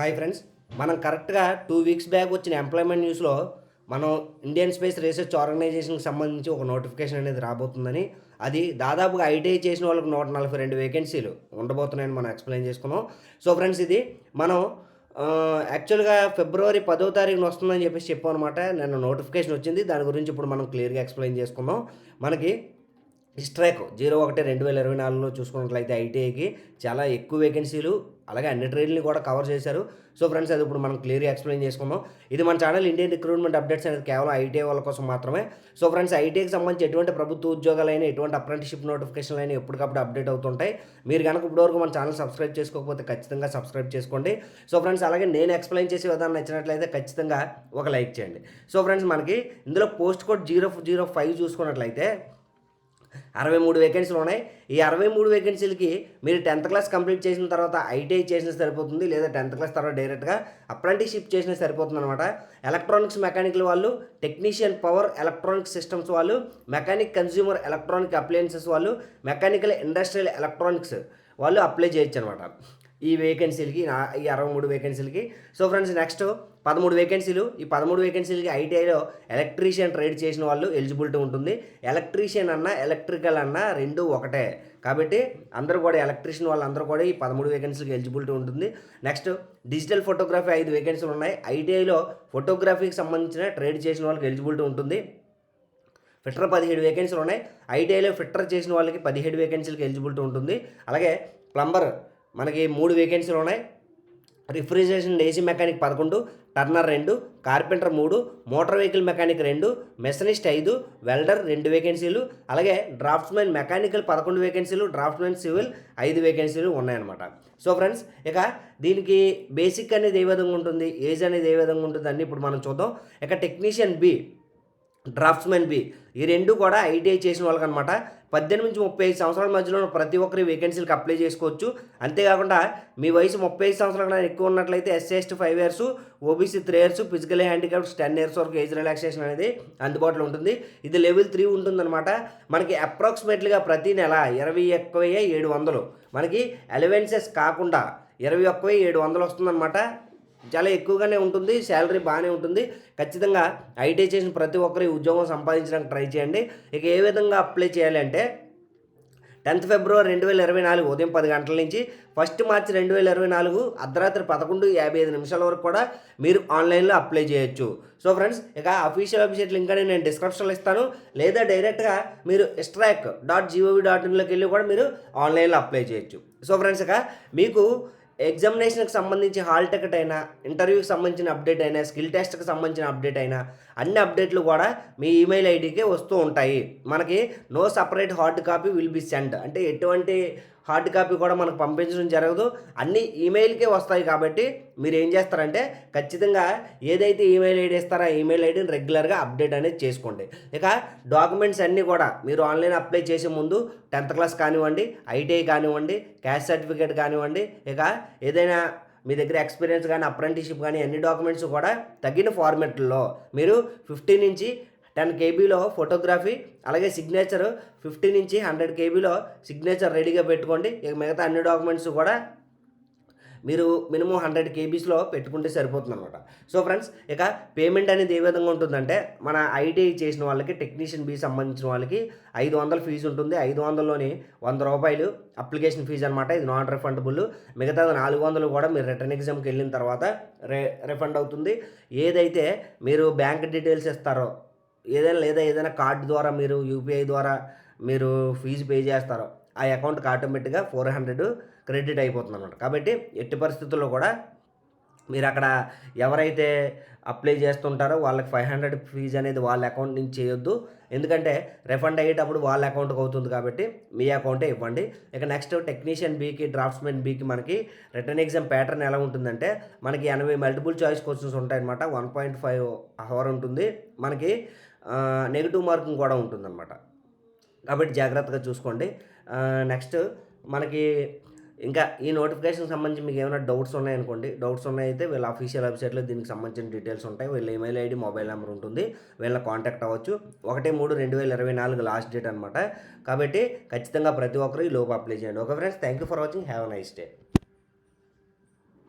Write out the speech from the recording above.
Hi friends మనం కరెక్ట్గా two weeks back వచ్చిన ఎంప్లాయ్మెంట్ న్యూస్లో మనం ఇండియన్ స్పేస్ రీసెర్చ్ ఆర్గనైజేషన్కి సంబంధించి ఒక నోటిఫికేషన్ అనేది రాబోతుందని. అది దాదాపుగా ఐటీఐ చేసిన వాళ్ళకి నూట నలభై రెండు వేకెన్సీలు ఉండబోతున్నాయని మనం ఎక్స్ప్లెయిన్ చేసుకున్నాం. సో ఫ్రెండ్స్ ఇది మనం యాక్చువల్గా ఫిబ్రవరి పదో తారీఖున వస్తుందని చెప్పేసి చెప్పాం అనమాట నిన్న నోటిఫికేషన్ వచ్చింది. దాని గురించి ఇప్పుడు మనం క్లియర్గా ఎక్స్ప్లెయిన్ చేసుకుందాం. మనకి ఇస్ట్రాక్ జీరో ఒకటి రెండు వేల ఇరవై నాలుగులో చూసుకున్నట్లయితే ఐటీఐకి చాలా ఎక్కువ వేకెన్సీలు అలాగే అన్ని ట్రైన్లు కూడా కవర్ చేశారు. సో ఫ్రెండ్స్ అది ఇప్పుడు మనం క్లియర్గా ఎక్స్ప్లెయిన్ చేసుకుందాం. ఇది మన ఛానల్ ఇండియన్ రిక్రూట్మెంట్ అప్డేట్స్ అనేది కేవలం ఐటీఐ వాళ్ళ కోసం మాత్రమే. సో ఫ్రెండ్స్ ఐటీఐకి సంబంధించి ఎటువంటి ప్రభుత్వ ఉద్యోగాలైనా ఎటువంటి అప్రెంటిషిప్ నోటిఫికేషన్లు అయినా ఎప్పటికప్పుడు అప్డేట్ అవుతుంటాయి. మీరు కనుక ఇప్పటివరకు మన ఛానల్ సబ్స్క్రైబ్ చేసుకోకపోతే ఖచ్చితంగా సబ్స్క్రైబ్ చేసుకోండి. సో ఫ్రెండ్స్ అలాగే నేను ఎక్స్ప్లెయిన్ చేసే విధానం నచ్చినట్లయితే ఖచ్చితంగా ఒక లైక్ చేయండి. సో ఫ్రెండ్స్ మనకి ఇందులో post code zero zero five చూసుకున్నట్లయితే అరవై మూడు వేకెన్సీలు ఉన్నాయి. ఈ అరవై మూడు వేకెన్సీలకి మీరు టెన్త్ క్లాస్ కంప్లీట్ చేసిన తర్వాత ఐటీఐ చేసిన సరిపోతుంది లేదా టెన్త్ క్లాస్ తర్వాత డైరెక్ట్గా అప్రెంటిస్షిప్ చేసిన సరిపోతుంది అనమాట ఎలక్ట్రానిక్స్ మెకానికల్ వాళ్ళు టెక్నీషియన్ పవర్ ఎలక్ట్రానిక్ సిస్టమ్స్ వాళ్ళు మెకానిక్ కన్జ్యూమర్ ఎలక్ట్రానిక్ అప్లయన్సెస్ వాళ్ళు మెకానికల్ ఇండస్ట్రియల్ ఎలక్ట్రానిక్స్ వాళ్ళు అప్లై చేయొచ్చు అనమాట ఈ వేకెన్సీలకి నా- ఈ అరవై మూడు వేకెన్సీలకి సో ఫ్రెండ్స్ నెక్స్ట్ పదమూడు వేకెన్సీలు ఈ పదమూడు వేకెన్సీలకి ఐటీఐలో ఎలక్ట్రీషియన్ ట్రేడ్ చేసిన వాళ్ళు ఎలిజిబిలిటీ ఉంటుంది. ఎలక్ట్రీషియన్ అన్న ఎలక్ట్రికల్ అన్న రెండు ఒకటే. కాబట్టి అందరూ కూడా ఎలక్ట్రీషియన్ వాళ్ళందరూ కూడా ఈ పదమూడు వేకెన్సీలకి ఎలిజిబిలిటీ ఉంటుంది. నెక్స్ట్ డిజిటల్ ఫోటోగ్రఫీ ఐదు వేకెన్సీలు ఉన్నాయి. ఐటీఐలో ఫోటోగ్రఫీకి సంబంధించిన ట్రేడ్ చేసిన వాళ్ళకి ఎలిజిబిలిటీ ఉంటుంది. ఫిట్టర్ పదిహేడు వేకెన్సీలు ఉన్నాయి. ఐటీఐలో ఫిట్టర్ చేసిన వాళ్ళకి పదిహేడు వేకెన్సీలకి ఎలిజిబిలిటీ ఉంటుంది. అలాగే ప్లంబర్ మనకి మూడు వేకెన్సీలు ఉన్నాయి. రిఫ్రిజరేషన్ ఏసీ మెకానిక్ పదకొండు టర్నర్ రెండు కార్పెంటర్ మూడు మోటార్ వెహికల్ మెకానిక్ రెండు మెషనిస్ట్ ఐదు వెల్డర్ రెండు వేకెన్సీలు అలాగే డ్రాఫ్ట్స్మెన్ మెకానికల్ పదకొండు వేకెన్సీలు డ్రాఫ్ట్మెన్ సివిల్ ఐదు వేకెన్సీలు ఉన్నాయన్నమాట. సో ఫ్రెండ్స్ ఇక దీనికి బేసిక్ అనేది ఏ విధంగా ఉంటుంది ఏజ్ అనేది ఏ విధంగా ఉంటుంది అని ఇప్పుడు మనం చూద్దాం. ఇక టెక్నీషియన్ బి డ్రాఫ్ట్స్మెన్ బి ఈ రెండు కూడా ఐటీఐ చేసిన వాళ్ళకనమాట పద్దెనిమిది నుంచి ముప్పై ఐదు సంవత్సరాల మధ్యలో ప్రతి ఒక్కరి వేకెన్సీలకు అప్లై చేసుకోవచ్చు. అంతేకాకుండా మీ వయసు ముప్పై ఐదు సంవత్సరాల కన్నా ఎక్కువ ఉన్నట్లయితే SC ST five years OBC three years physical handicaps ten years వరకు ఏజ్ రిలాక్సేషన్ అనేది అందుబాటులో ఉంటుంది. ఇది లెవెల్ త్రీ ఉంటుందన్నమాట. మనకి అప్రాక్సిమేట్లీగా ప్రతి నెల ఇరవై ఎక్కువ ఏడు వందలు. మనకి అలవెన్సెస్ కాకుండా ఇరవై ఒక్క ఏడు వందలు వస్తుందన్నమాట. చాలా ఎక్కువగానే ఉంటుంది శాలరీ బాగానే ఉంటుంది. ఖచ్చితంగా ఐటీ చేసిన ప్రతి ఒక్కరి ఉద్యోగం సంపాదించడానికి ట్రై చేయండి. ఇక ఏ విధంగా అప్లై చేయాలి అంటే టెన్త్ ఫిబ్రవరి రెండు వేల ఇరవై నాలుగు ఉదయం పది గంటల నుంచి ఫస్ట్ మార్చ్ రెండు వేల ఇరవై నాలుగు అర్ధరాత్రి పదకొండు యాభై ఐదు నిమిషాల వరకు కూడా మీరు ఆన్లైన్లో అప్లై చేయొచ్చు. సో ఫ్రెండ్స్ ఇక అఫీషియల్ వెబ్సైట్ లింక్ అని నేను డిస్క్రిప్షన్లో ఇస్తాను. లేదా డైరెక్ట్గా మీరు ఇస్ట్రాక్ డాట్ జీఓవి డాట్ ఇన్లోకి వెళ్ళి కూడా మీరు ఆన్లైన్లో అప్లై చేయొచ్చు. సో ఫ్రెండ్స్ ఇక మీకు ఎగ్జామినేషన్కి సంబంధించి హాల్ టికెట్ అయినా ఇంటర్వ్యూకి సంబంధించిన అప్డేట్ అయినా స్కిల్ టెస్ట్కి సంబంధించిన అప్డేట్ అయినా అన్ని అప్డేట్లు కూడా మీ ఈమెయిల్ ఐడికే వస్తూ ఉంటాయి. మనకి no separate hard copy will be send అంటే ఎటువంటి హార్డ్ కాపీ కూడా మనకు పంపించడం జరగదు. అన్ని ఈమెయిల్కే వస్తాయి కాబట్టి మీరు ఏం చేస్తారంటే ఖచ్చితంగా ఏదైతే ఈమెయిల్ ఐడి ఇస్తారో ఆ ఈమెయిల్ ఐడిని రెగ్యులర్గా అప్డేట్ అనేది చేసుకోండి. ఇక డాక్యుమెంట్స్ అన్నీ కూడా మీరు ఆన్లైన్ అప్లై చేసే ముందు టెన్త్ క్లాస్ కానివ్వండి ఐటీఐ కానివ్వండి క్యాస్ట్ సర్టిఫికేట్ కానివ్వండి ఇక ఏదైనా మీ దగ్గర ఎక్స్పీరియన్స్ కానీ అప్రెంటిషిప్ కానీ అన్ని డాక్యుమెంట్స్ కూడా తగిన ఫార్మెట్లో మీరు ఫిఫ్టీ నుంచి టెన్ కేబీలో ఫోటోగ్రఫీ అలాగే సిగ్నేచర్ ఫిఫ్టీ నుంచి హండ్రెడ్ కేబీలో సిగ్నేచర్ రెడీగా పెట్టుకోండి. ఇక మిగతా అన్ని డాక్యుమెంట్స్ కూడా మీరు మినిమం హండ్రెడ్ కేబీస్లో పెట్టుకుంటే సరిపోతుంది అనమాట సో ఫ్రెండ్స్ ఇక పేమెంట్ అనేది ఏ విధంగా ఉంటుందంటే మన ఐటీఐ చేసిన వాళ్ళకి టెక్నీషియన్ బీ సంబంధించిన వాళ్ళకి ఐదు వందల ఫీజు ఉంటుంది. ఐదు వందల్లోని వంద రూపాయలు అప్లికేషన్ ఫీజు అనమాట ఇది నాన్ రిఫండబుల్. మిగతా నాలుగు వందలు కూడా మీరు రిటర్న్ ఎగ్జామ్కి వెళ్ళిన తర్వాత రే రిఫండ్ అవుతుంది. ఏదైతే మీరు బ్యాంక్ డీటెయిల్స్ ఇస్తారో ఏదైనా లేదా ఏదైనా కార్డు ద్వారా మీరు యూపీఐ ద్వారా మీరు ఫీజు పే చేస్తారో ఆ అకౌంట్కి ఆటోమేటిక్గా ఫోర్ హండ్రెడ్ క్రెడిట్ అయిపోతుంది అనమాట కాబట్టి ఎట్టి పరిస్థితుల్లో కూడా మీరు అక్కడ ఎవరైతే అప్లై చేస్తుంటారో వాళ్ళకి ఫైవ్ హండ్రెడ్ ఫీజు అనేది వాళ్ళ అకౌంట్ నుంచి చేయొద్దు. ఎందుకంటే రిఫండ్ అయ్యేటప్పుడు వాళ్ళ అకౌంట్కి అవుతుంది కాబట్టి మీ అకౌంటే ఇవ్వండి. ఇక నెక్స్ట్ టెక్నీషియన్ బీకి డ్రాఫ్ట్స్మెన్ బీకి మనకి రిటర్న్ ఎగ్జామ్ ప్యాటర్న్ ఎలా ఉంటుందంటే మనకి ఎనభై మల్టిపుల్ చాయిస్ క్వశ్చన్స్ ఉంటాయన్నమాట. వన్ పాయింట్ ఫైవ్ అవర్ ఉంటుంది. మనకి నెగిటివ్ మార్కింగ్ కూడా ఉంటుందన్నమాట. కాబట్టి జాగ్రత్తగా చూసుకోండి. నెక్స్ట్ మనకి ఇంకా ఈ నోటిఫికేషన్ సంబంధించి మీకు ఏమైనా డౌట్స్ ఉన్నాయనుకోండి డౌట్స్ ఉన్నాయైతే వీళ్ళ అఫీషియల్ వెబ్సైట్లో దీనికి సంబంధించిన డీటెయిల్స్ ఉంటాయి. వీళ్ళ ఈమెయిల్ ఐడి మొబైల్ నెంబర్ ఉంటుంది. వీళ్ళ కాంటాక్ట్ అవ్వచ్చు. ఒకటి మూడు రెండు వేల ఇరవై నాలుగు లాస్ట్ డేట్ అనమాట కాబట్టి ఖచ్చితంగా ప్రతి ఒక్కరు ఈ లోపు అప్లై చేయండి. Okay friends thank you for watching have nice day